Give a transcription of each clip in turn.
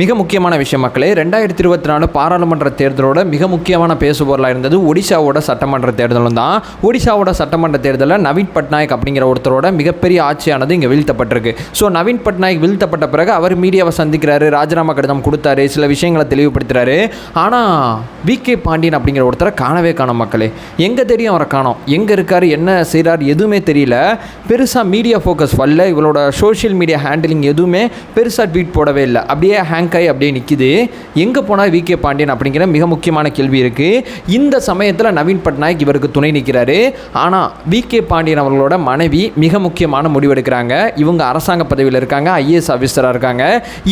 மிக முக்கியமான விஷயம் மக்களே ரெண்டாயிரத்தி இருபத்தி நாலு பாராளுமன்ற தேர்தலோட மிக முக்கியமான பேசுபொருளாக இருந்தது ஒடிசாவோட சட்டமன்ற தேர்தலும் தான். ஒடிசாவோட சட்டமன்ற தேர்தலில் நவீன் பட்நாயக் அப்படிங்கிற ஒருத்தரோட மிகப்பெரிய ஆட்சியானது இங்கே வீழ்த்தப்பட்டிருக்கு. ஸோ நவீன் பட்நாயக் வீழ்த்தப்பட்ட பிறகு அவர் மீடியாவை சந்திக்கிறாரு ராஜினாமா கடிதம் கொடுத்தாரு சில விஷயங்களை தெளிவுபடுத்துறாரு. ஆனால் வி கே பாண்டியன் அப்படிங்கிற ஒருத்தரை காணவே காணும் மக்களே. எங்கே தெரியும் அவரை காணோம்? எங்கே இருக்கார்? என்ன செய்கிறார் எதுவுமே தெரியல. பெருசாக மீடியா ஃபோக்கஸ் வரல. இவளோட சோஷியல் மீடியா ஹேண்டிலிங் எதுவுமே பெருசாக ட்வீட் போடவே இல்லை. அப்படியே ஹேங்க் ஆகி அப்படியே நிற்கிது எங்கே போனால் வி கே பாண்டியன் அப்படிங்கிற மிக முக்கியமான கேள்வி இருக்குது இந்த சமயத்தில் நவீன் பட்நாயக் இவருக்கு துணை நிற்கிறாரு ஆனால் வி கே பாண்டியன் அவர்களோட மனைவி மிக முக்கியமான முடிவெடுக்கிறாங்க இவங்க அரசாங்க பதவியில் இருக்காங்க ஐஏஎஸ் ஆஃபீஸராக இருக்காங்க.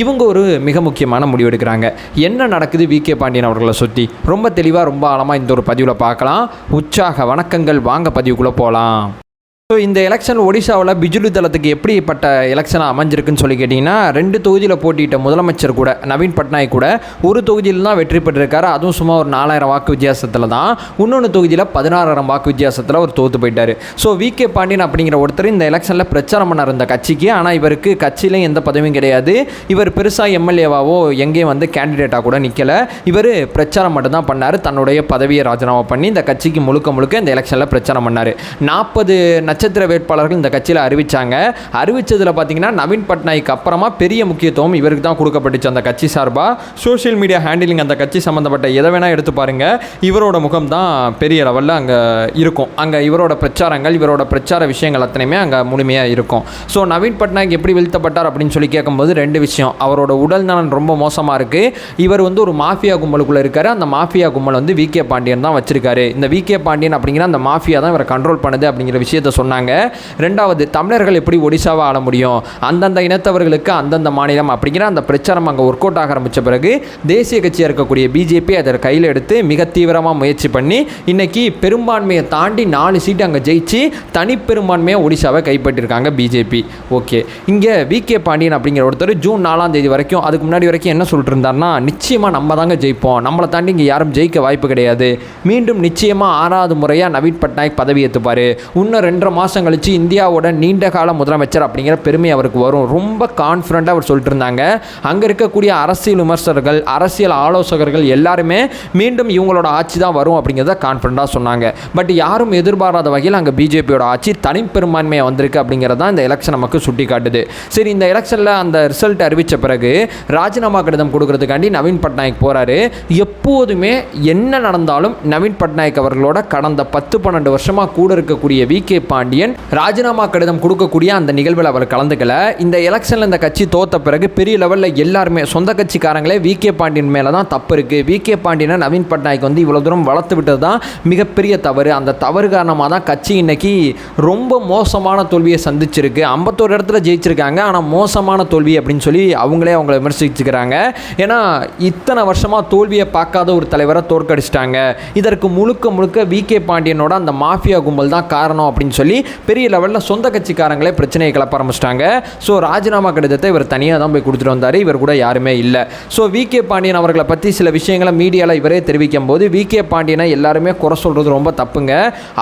இவங்க ஒரு மிக முக்கியமான முடிவெடுக்கிறாங்க என்ன நடக்குது வி கே பாண்டியன் அவர்களை சுற்றி ரொம்ப தெளிவாக ரொம்ப ஆழமாக இந்த ஒரு பதிவில் பார்க்கலாம். உற்சாக வணக்கங்கள். வாங்க பதிவுக்குள்ளே போகலாம் ஸோ இந்த எலெக்ஷன் ஒடிசாவில் பிஜுலி தளத்துக்கு எப்படிப்பட்ட எலெக்ஷனாக அமைஞ்சிருக்குன்னு சொல்லி கேட்டிங்கன்னா ரெண்டு தொகுதியில் போட்டியிட்ட முதலமைச்சர் கூட நவீன் பட்நாயக் கூட ஒரு தொகுதியில் தான் வெற்றி பெற்றிருக்காரு. அதுவும் சும்மா ஒரு நாலாயிரம் வாக்கு வித்தியாசத்தில் தான். இன்னொன்று தொகுதியில் பதினாறாயிரம் வாக்கு வித்தியாசத்தில் அவர் தோற்று போயிட்டார். So we. கே. பாண்டியன் அப்படிங்கிற ஒருத்தர் இந்த எலெக்ஷனில் பிரச்சாரம் பண்ணார் இந்த கட்சிக்கு. ஆனால் இவருக்கு கட்சியிலையும் எந்த பதவியும் கிடையாது. இவர் பெருசாக எம்எல்ஏவாவோ எங்கேயும் வந்து கேண்டிடேட்டாக கூட நிற்கலை இவர் பிரச்சாரம் மட்டும்தான் பண்ணார். தன்னுடைய பதவியை ராஜினாமா பண்ணி இந்த கட்சிக்கு முழுக்க முழுக்க இந்த எலெக்ஷனில் பிரச்சாரம் பண்ணார். நாற்பது நட்சத்திர வேட்பாளர்கள் இந்த கட்சியில் அறிவித்தாங்க அறிவித்ததில் பார்த்தீங்கன்னா நவீன் பட்நாயக் அப்புறமா பெரிய முக்கியத்துவம் இவருக்கு தான் கொடுக்கப்பட்டுச்சு அந்த கட்சி சார்பாக சோஷியல் மீடியா ஹேண்டிலிங் அந்த கட்சி சம்மந்தப்பட்ட எதை வேணால் எடுத்து பாருங்க. இவரோட முகம் தான் பெரிய லெவலில் அங்கே இருக்கும். அங்கே இவரோட பிரச்சாரங்கள் இவரோட பிரச்சார விஷயங்கள் அத்தனையுமே அங்கே முழுமையாக இருக்கும். ஸோ நவீன் பட்நாயக் எப்படி வீழ்த்தப்பட்டார் அப்படின்னு சொல்லி கேட்கும்போது ரெண்டு விஷயம். அவரோட உடல் நலன் ரொம்ப மோசமாக இருக்குது இவர் வந்து ஒரு மாஃபியா கும்பலுக்குள்ளே இருக்கார். அந்த மாஃபியா கும்பல் வந்து வி கே பாண்டியன் தான் வச்சிருக்காரு. இந்த வி கே பாண்டியன் அப்படிங்கிற அந்த மாஃபியா தான் இவரை கண்ட்ரோல் பண்ணுது அப்படிங்கிற விஷயத்த சொன்னாங்க. ரெண்டாவது தமிழர்கள் எப்படி ஒடிசாவை ஆள முடியும்? அந்தந்த இனத்தவர்களுக்கு அந்தந்த மாநிலம் அப்படிங்கிற அந்த பிரச்சாரம் அங்கே ஒர்க் அவுட் ஆக ஆரம்பித்த பிறகு தேசிய கட்சியாக இருக்கக்கூடிய பிஜேபி அதை கையில் எடுத்து மிக தீவிரமாக முயற்சி பண்ணி இன்னைக்கு பெரும்பான்மையை தாண்டி நாலு சீட்டு அங்கே ஜெயிச்சு தனிப்பெரும்பான்மையாக ஒடிசாவை கைப்பற்றிருக்காங்க பிஜேபி ஓகே இங்கே வி கே பாண்டியன் அப்படிங்கிற ஒருத்தர் ஜூன் நாலாம் தேதி வரைக்கும் அதுக்கு முன்னாடி வரைக்கும் என்ன சொல்லிட்டு இருந்தார்னா நிச்சயமாக நம்ம தாங்க ஜெயிப்போம். நம்மளை தாண்டி இங்கே யாரும் ஜெயிக்க வாய்ப்பு கிடையாது. மீண்டும் நிச்சயமாக ஆறாவது முறையாக நவீன் பட்நாயக் பதவி ஏற்றுப்பார் இன்னும் ரெண்டரை மாதம் கழித்து இந்தியாவோட நீண்ட கால முதலமைச்சர் அப்படிங்கிற பெருமை அவருக்கு வரும். ரொம்ப கான்ஃபிடண்ட்டாக அவர் சொல்லிட்டு இருந்தாங்க அங்கே இருக்கக்கூடிய அரசியல் விமர்சகர்கள் அரசியல் ஆலோசகர்கள் எல்லாருமே மீண்டும் இவங்களோட ஆட்சி தான் வரும் அப்படிங்கிறத கான்ஃபிடண்ட்டாக சொன்னாங்க. பட் யாரும் எதிர்பாராத வகையில் அங்கே பிஜேபியோட ஆட்சி தனிப்பெரும்பான்மையாக வந்திருக்கு அப்படிங்கிறது தான் இந்த எலெக்ஷன் நமக்கு சுட்டி காட்டுது சரி இந்த எலெக்ஷனில் அந்த ரிசல்ட் அறிவித்த பிறகு ராஜினாமா கடிதம் கொடுக்கறதுக்காண்டி நவீன் பட்நாயக் போகிறாரு எப்போதுமே என்ன நடந்தாலும் நவீன் பட்நாயக் அவர்களோட கடந்த பத்து பன்னெண்டு வருஷமாக கூட இருக்கக்கூடிய வி கே பாண்டியன் ராஜினாமா கடிதம் கொடுக்கக்கூடிய அந்த நிகழ்வில் அவர் கலந்துக்கல. இந்த எலெக்ஷனில் இந்த கட்சி தோத்த பிறகு பெரிய லெவலில் எல்லாருமே சொந்த கட்சிக்காரங்களே வி. கே. பாண்டியன் மேலே தான் தப்பு இருக்குது வி. கே. பாண்டியனை நவீன் பட்நாயக் வந்து இவ்வளோ தூரம் வளர்த்து விட்டது தான் மிகப்பெரிய தவறு. அந்த தவறு காரணமாக தான் கட்சி இன்னைக்கு ரொம்ப மோசமான தோல்வியை சந்திச்சிருக்கு. ஐம்பத்தோரு இடத்துல ஜெயிச்சிருக்காங்க. ஆனால் மோசமான தோல்வி அப்படின்னு சொல்லி அவங்களே அவங்கள விமர்சிச்சுக்கிறாங்க. ஏன்னா இத்தனை வருஷமாக தோல்வியை பார்க்காத ஒரு தலைவரை தோற்கடிச்சிட்டாங்க. இதற்கு முழுக்க முழுக்க வி. கே. பாண்டியனோட அந்த மாஃபியா கும்பல் தான் காரணம் அப்படின்னு சொல்லி பெரிய லெவலில் சொந்த கட்சிக்காரங்களே பிரச்சனையை கிளப்ப ஆரம்பிச்சிட்டாங்க. ஸோ ராஜினாமா கடிதத்தை இவர் தனியாக தான் போய் கொடுத்துட்டு வந்தார். இவர் கூட யாருமே இல்லை. ஸோ வி கே பாண்டியன் அவர்களை பற்றி சில விஷயங்களை மீடியாவில் இவரே தெரிவிக்கும் போது வி கே பாண்டியனை எல்லாருமே குறை சொல்கிறது ரொம்ப தப்புங்க.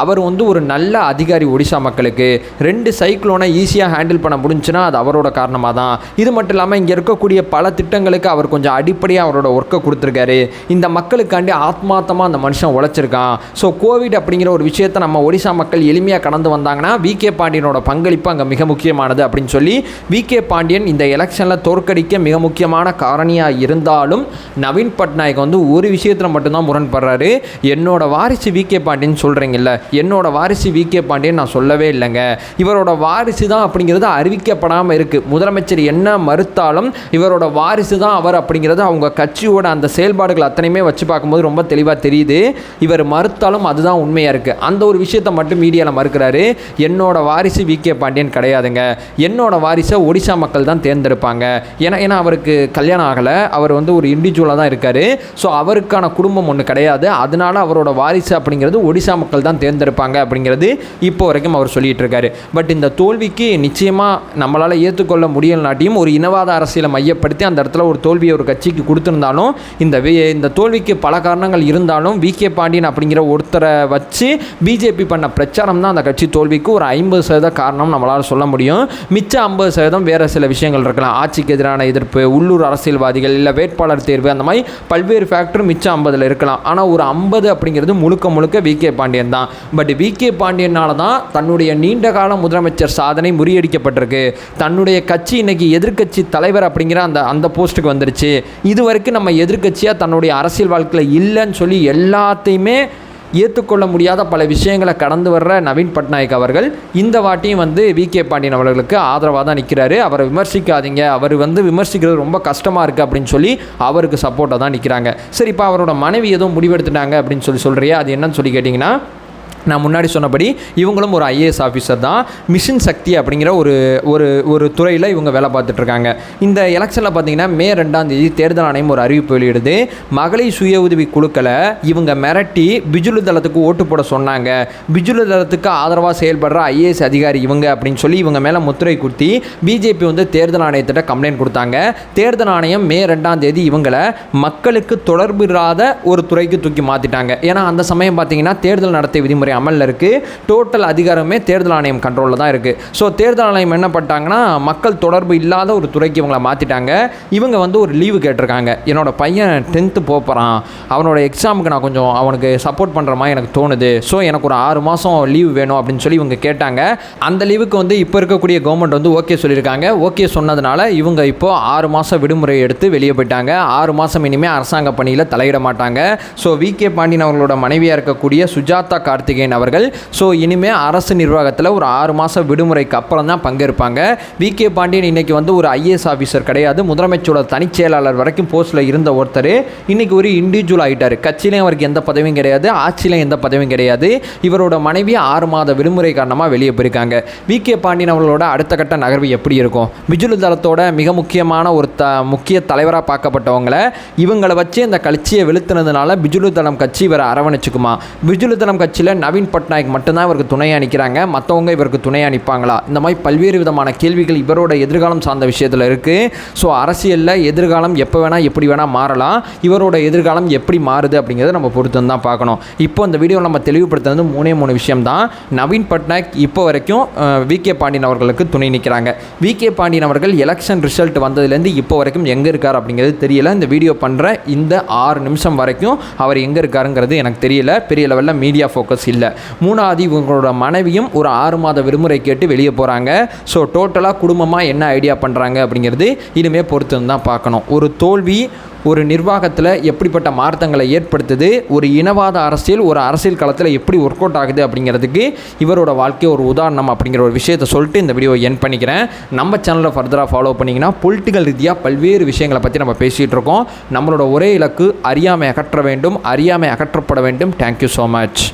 அவர் வந்து ஒரு நல்ல அதிகாரி ஒடிசா மக்களுக்கு ரெண்டு சைக்ளோனை ஈஸியாக ஹேண்டில் பண்ண முடிஞ்சுன்னா அது அவரோட காரணமாக தான். இது மட்டும் இல்லாமல் இங்கே இருக்கக்கூடிய பல திட்டங்களுக்கு அவர் கொஞ்சம் அடிப்படையாக அவரோட ஒர்க்கை கொடுத்துருக்காரு. இந்த மக்களுக்காண்டி ஆத்மார்த்தமாக அந்த மனுஷன் உழைச்சிருக்கான். ஸோ கோவிட் அப்படிங்கிற ஒரு விஷயத்தை நம்ம ஒடிசா மக்கள் எளிமையாக கடந்து வந்தாங்கன்னா வி கே பாண்டியனோட பங்களிப்பு அங்கே மிக முக்கியமானது அப்படின்னு சொல்லி வி கே பாண்டியன் இந்த எலெக்ஷனில் தோற்கடிக்க மிக முக்கியமான காரணியாக இருந்தாலும் நவீன் பட்நாயக் வந்து ஒரு விஷயத்தில் மட்டும்தான் முரண்படுறாரு. என்னோட வாரிசு வி கே பாண்டியன் சொல்கிறீங்கல்ல என்னோட வாரிசு வி கே பாண்டியன் நான் சொல்லவே இல்லைங்க. இவரோட வாரிசு தான் அப்படிங்கிறது அறிவிக்கப்படாமல் இருக்குது முதலமைச்சர் என்ன மறுத்தாலும் இவரோட வாரிசு தான் அவர் அப்படிங்கிறது அவங்க கட்சியோட அந்த செயல்பாடுகள் அத்தனையுமே வச்சு பார்க்கும்போது ரொம்ப தெளிவாக தெரியுது. இவர் மறுத்தாலும் அதுதான் உண்மையாக இருக்குது அந்த ஒரு விஷயத்தை மட்டும் மீடியாவில் மறுக்கிறாரு. என்னோட வாரிசு வி கே பாண்டியன் கிடையாதுங்க. என்னோட வாரிசை ஒடிசா மக்கள் தான் தேர்ந்தெடுப்பாங்க. ஏன்னா ஏன்னா அவருக்கு கல்யாணம் ஆகலை. அவர் வந்து ஒரு இண்டிவிஜுவலாக தான் இருக்கார். ஸோ அவருக்கான குடும்பம் ஒன்று கிடையாது. அதனால அவரோட வாரிசு அப்படிங்கிறது ஒடிசா மக்கள் தான் தேர்ந்தெடுப்பாங்க அப்படிங்கிறது இப்போ வரைக்கும் அவர் சொல்லிட்டு இருக்காரு. பட் இந்த தோல்விக்கு நிச்சயமாக நம்மளால் ஏற்றுக்கொள்ள முடியலனாட்டியும் ஒரு இனவாத அரசியலை மையப்படுத்தி அந்த இடத்துல ஒரு தோல்வியை ஒரு கட்சிக்கு கொடுத்துருந்தாலும் இந்த இந்த தோல்விக்கு பல காரணங்கள் இருந்தாலும் வி கே பாண்டியன் அப்படிங்கிற ஒருத்தரை வச்சு பிஜேபி பண்ண பிரச்சாரம் தான் அந்த கட்சி தோல்விக்கு ஒரு ஐம்பது சதவீத காரணம் நம்மளால் சொல்ல முடியும். மிச்சம் ஐம்பது சதவீதம் வேறு சில விஷயங்கள் இருக்கலாம். ஆட்சிக்கு எதிரான எதிர்ப்பு உள்ளூர் அரசியல்வாதிகள் இல்லை வேட்பாளர் தேர்வு அந்த மாதிரி பல்வேறு ஃபேக்டர் மிச்சம் ஐம்பதில் இருக்கலாம். ஆனால் ஒரு ஐம்பது அப்படிங்கிறது முழுக்க முழுக்க வி. கே. பாண்டியன் தான். But we. கே. பாண்டியனால தான் தன்னுடைய நீண்ட கால முதலமைச்சர் சாதனை முறியடிக்கப்பட்டிருக்கு. தன்னுடைய கட்சி இன்னைக்கு எதிர்க்கட்சி தலைவர் அப்படிங்கிற அந்த அந்த போஸ்ட்டுக்கு வந்துருச்சு. இது வரைக்கும் நம்ம எதிர்க்கட்சியாக தன்னுடைய அரசியல் வாழ்க்கையில் இல்லைன்னு சொல்லி எல்லாத்தையுமே ஏற்றுக்கொள்ள முடியாத பல விஷயங்களை கடந்து வர்ற நவீன் பட்நாயக் அவர்கள் இந்த வாட்டியும் வந்து வி. கே. பாண்டியன் அவர்களுக்கு ஆதரவாக தான் நிற்கிறாரு அவரை விமர்சிக்காதீங்க. அவர் வந்து விமர்சிக்கிறது ரொம்ப கஷ்டமாக இருக்குது அப்படின்னு சொல்லி அவருக்கு சப்போர்ட்டாக தான் நிற்கிறாங்க சரி இப்போ அவரோட மனைவி ஏதோ முடிவெடுத்துட்டாங்க அப்படின்னு சொல்லி சொல்கிறியா அது என்னன்னு சொல்லி கேட்டிங்கன்னா நான் முன்னாடி சொன்னபடி இவங்களும் ஒரு ஐஏஎஸ் ஆஃபீஸர் தான். மிஷின் சக்தி அப்படிங்கிற ஒரு ஒரு ஒரு துறையில் இவங்க வேலை பார்த்துட்டு இருக்காங்க. இந்த எலெக்ஷனில் பார்த்தீங்கன்னா மே ரெண்டாம் தேதி தேர்தல் ஆணையம் ஒரு அறிவிப்பு வெளியிடுது. மகளிர் சுய உதவி குழுக்களை இவங்க மிரட்டி பிஜுலு தளத்துக்கு ஓட்டு போட சொன்னாங்க. பிஜுலு தளத்துக்கு ஆதரவாக செயல்படுற ஐஏஎஸ் அதிகாரி இவங்க அப்படின்னு சொல்லி இவங்க மேலே முத்திரை குத்தி பிஜேபி வந்து தேர்தல் ஆணையத்திட்ட கம்ப்ளைண்ட் கொடுத்தாங்க. தேர்தல் ஆணையம் மே ரெண்டாம் தேதி இவங்களை மக்களுக்கு தொடர்பு இல்லாத ஒரு துறைக்கு தூக்கி மாற்றிட்டாங்க ஏன்னா அந்த சமயம் பார்த்தீங்கன்னா தேர்தல் நடத்தை விதிமுறை அமலில் இருக்குது டோட்டல் அதிகாரமே தேர்தல் ஆணையம் கண்ட்ரோலில் தான் இருக்குது ஸோ தேர்தல் ஆணையம் என்ன பண்ணிட்டாங்கன்னா மக்கள் தொடர்பு இல்லாத ஒரு துறைக்கு இவங்களை மாற்றிட்டாங்க இவங்க வந்து ஒரு லீவு கேட்டிருக்காங்க. என்னோட பையன் டென்த்து போகிறான் அவனோட எக்ஸாமுக்கு நான் கொஞ்சம் அவனுக்கு சப்போர்ட் பண்ணுற மாதிரி எனக்கு தோணுது. ஸோ எனக்கு ஒரு ஆறு மாதம் லீவு வேணும் அப்படின்னு சொல்லி இவங்க கேட்டாங்க. அந்த லீவுக்கு வந்து இப்போ இருக்கக்கூடிய கவர்மெண்ட் வந்து ஓகே சொல்லியிருக்காங்க. ஓகே சொன்னதுனால இவங்க இப்போது ஆறு மாதம் விடுமுறை எடுத்து வெளியே போயிட்டாங்க. ஆறு மாதம் இனிமேல் அரசாங்க பணியில் தலையிட மாட்டாங்க. ஸோ வி கே பாண்டியன் அவர்களோட மனைவியாக இருக்கக்கூடிய சுஜாதா கார்த்திகேயன் அவர்கள். ஸோ இனிமேல் அரசு நிர்வாகத்தில் ஒரு ஆறு மாதம் விடுமுறைக்கு அப்புறம் தான் பங்கேற்பாங்க. வி கே பாண்டியன் இன்னைக்கு வந்து ஒரு ஐஏஎஸ் ஆஃபீஸர் கிடையாது. முதலமைச்சரோட தனிச் செயலாளர் வரைக்கும் போஸ்ட்டில் இருந்த ஒருத்தர். இன்னைக்கு ஒரு இண்டிவிஜுவல் ஆகிட்டார் கட்சியிலையும் அவருக்கு எந்த பதவியும் கிடையாது. ஆட்சியிலையும் எந்த பதவியும் கிடையாது. இவரோட மனைவி ஆறு மாத விடுமுறை காரணமாக வெளியே போயிருக்காங்க. வி கே பாண்டியன் அவர்களோட அடுத்த கட்ட நகர்வு எப்படி இருக்கும்? பிஜுலு தளத்தோட மிக முக்கியமான ஒரு த முக்கிய தலைவராக பார்க்கப்பட்டவங்களை இவங்களை வச்சு இந்த கட்சியை வெளுத்துனதுனால பிஜுலு தளம் கட்சி இவரை அரவணைச்சுக்குமா? பிஜுலு தளம் கட்சியில் நவீன் பட்நாயக் மட்டும்தான் இவருக்கு துணையாக நிற்கிறாங்க மற்றவங்க இவருக்கு துணையாக நிற்பாங்களா இந்த மாதிரி பல்வேறு விதமான கேள்விகள் இவரோட எதிர்காலம் சார்ந்த விஷயத்தில் இருக்குது ஸோ அரசியலில் எதிர்காலம் எப்போ வேணால் எப்படி வேணால் மாறலாம். இவரோட எதிர்காலம் எப்படி மாறுது அப்படிங்கிறத நம்ம பொறுத்து தான் பார்க்கணும். இப்போ இந்த வீடியோ நம்ம தெளிவுபடுத்துறது மூணே மூணு விஷயம் தான் நவீன் பட்நாயக் இப்போ வரைக்கும் வி கே பாண்டியன் அவர்களுக்கு துணை நிற்கிறாங்க வி கே பாண்டியன் அவர்கள் எலெக்ஷன் ரிசல்ட் வந்ததுலேருந்து இப்போ வரைக்கும் எங்கே இருக்கார் அப்படிங்கிறது தெரியல. இந்த வீடியோ பண்ணுற இந்த ஆறு நிமிஷம் வரைக்கும் அவர் எங்கே இருக்காருங்கிறது எனக்கு தெரியல. பெரிய லெவலில் மீடியா ஃபோக்கஸ் இல்லை. இல்லை. மூணாவது இவங்களோட மனைவியும் ஒரு ஆறு மாத விடுமுறை கேட்டு வெளியே போகிறாங்க ஸோ டோட்டலாக குடும்பமாக என்ன ஐடியா பண்ணுறாங்க அப்படிங்கிறது இனிமேல் பொறுத்து தான் பார்க்கணும். ஒரு தோல்வி ஒரு நிர்வாகத்தில் எப்படிப்பட்ட மாற்றங்களை ஏற்படுத்துது ஒரு இனவாத அரசியல் ஒரு அரசியல் களத்தில் எப்படி ஒர்க் அவுட் ஆகுது அப்படிங்கிறதுக்கு இவரோட வாழ்க்கை ஒரு உதாரணம் அப்படிங்கிற ஒரு விஷயத்தை சொல்லிட்டு இந்த வீடியோ என் பண்ணிக்கிறேன். நம்ம சேனலை ஃபர்தராக ஃபாலோ பண்ணிங்கன்னா பொலிட்டிக்கல் ரீதியாக பல்வேறு விஷயங்களை பற்றி நம்ம பேசிகிட்டு இருக்கோம். நம்மளோட ஒரே இலக்கு அறியாமை அகற்ற வேண்டும் அறியாமை அகற்றப்பட வேண்டும். Thank you so much